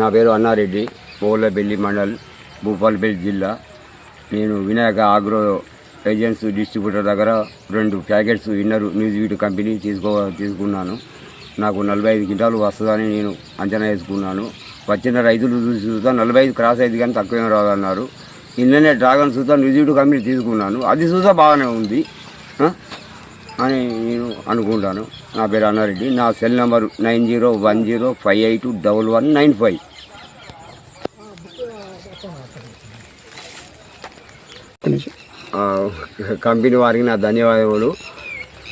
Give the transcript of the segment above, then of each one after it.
నా పేరు అన్నారెడ్డి మౌలబెల్లి మండల్ భూపాలపల్లి జిల్లా. నేను వినాయక ఆగ్రో ఏజెన్సీ డిస్ట్రిబ్యూటర్ దగ్గర రెండు ప్యాకెట్స్ ఇన్నర్ న్యూజివీట్ కంపెనీ తీసుకో తీసుకున్నాను. నాకు నలభై ఐదు క్వింటాలు వస్తుందని నేను అంచనా వేసుకున్నాను. వచ్చిన రైతులు చూసి చూస్తా నలభై ఐదు క్రాస్ అయింది కానీ తక్కువేం రాదన్నారు. నిన్ననే డ్రాగన్ చూస్తా న్యూజివీట్ కంపెనీ తీసుకున్నాను. అది చూసా బాగానే ఉంది. అని నేను అనుకుంటాను. నా పేరు అన్నారెడ్డి. నా cell number nine zero one zero five eight double one nine five. Company వారికి నా ధన్యవాదాలు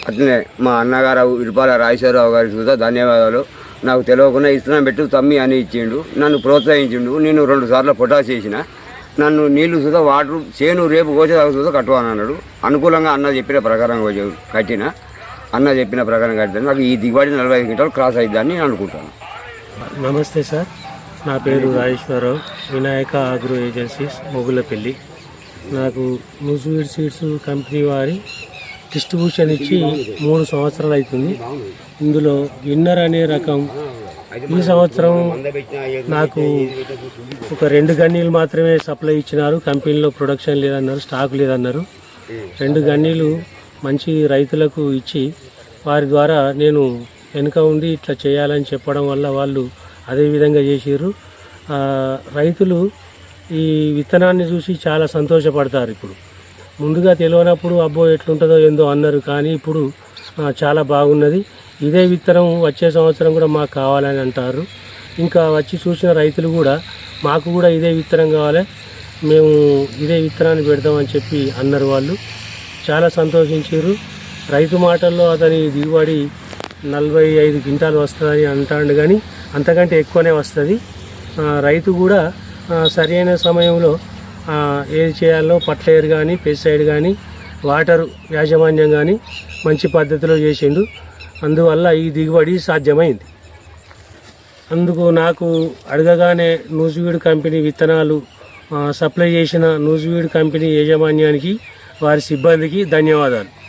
అట్లనే మా అన్నగారు ఇరుపాల రాజేశ్వరరావు గారికి కూడా ధన్యవాదాలు. నాకు తెలియకుండా ఇస్తున్నాం పెట్టు తమ్మి అని ఇచ్చిండు. నన్ను ప్రోత్సహించిండు. నేను రెండు సార్లు పొటాస్ చేసిన. నన్ను నీళ్ళు చూద్దా వాటర్ చేను రేపు కోసేదాకా సుధా అన్నాడు. అనుకూలంగా అన్న చెప్పిన ప్రకారం కట్టిన. అన్న చెప్పిన ప్రకారం కట్టిన. నాకు ఈ దిగుబడి నలభై ఐదు గంటలు క్రాస్ అయిద్దని నేను అనుకుంటాను. నమస్తే సార్. నా పేరు రాజేశ్వరరావు. వినాయక అగ్రో ఏజెన్సీస్ మొగులపల్లి నాకు ముసూర్ సీడ్స్ కంపెనీ వారి డిస్ట్రిబ్యూషన్ ఇచ్చి మూడు సంవత్సరాలు అవుతుంది. ఇందులో విన్నర్ అనే రకం ఈ సంవత్సరం నాకు ఒక రెండు గన్నీలు మాత్రమే సప్లై ఇచ్చినారు. కంపెనీలో ప్రొడక్షన్ లేదన్నారు స్టాక్ లేదన్నారు. రెండు గన్నీలు మంచి రైతులకు ఇచ్చి వారి ద్వారా నేను వెనుక ఉండి ఇట్లా చేయాలని చెప్పడం వల్ల వాళ్ళు అదే విధంగా చేసిర్రు. ఆ, రైతులు ఈ విత్తనాన్ని చూసి చాలా సంతోషపడతారు ఇప్పుడు. ముందుగా తెలియనప్పుడు అబ్బో ఎట్లుంటుందో ఏందో అన్నారు. కానీ ఇప్పుడు చాలా బాగున్నది. ఇదే విత్తనం వచ్చే సంవత్సరం కూడా మాకు కావాలని అంటారు. ఇంకా వచ్చి చూసిన రైతులు కూడా మాకు కూడా ఇదే విత్తనం కావాలి మేము ఇదే విత్తనాన్ని పెడదామని చెప్పి అన్నారు వాళ్ళు. చాలా సంతోషించారు. రైతు మాటల్లో అతని దిగుబడి నలభై ఐదు క్వింటాలు వస్తుందని అంటాడు కానీ అంతకంటే ఎక్కువనే వస్తుంది. రైతు కూడా సరైన సమయంలో ఏది చేయాలో పట్లేరు కానీ పెస్టిసైడ్ కానీ వాటర్ యాజమాన్యం కానీ మంచి పద్ధతిలో చేసిండు. అందువల్ల ఈ దిగుబడి సాధ్యమైంది. అందుకు నాకు అడగగానే నూజివీడు కంపెనీ విత్తనాలు సప్లై చేసిన నూజివీడు కంపెనీ యాజమాన్యానికి వారి సిబ్బందికి ధన్యవాదాలు.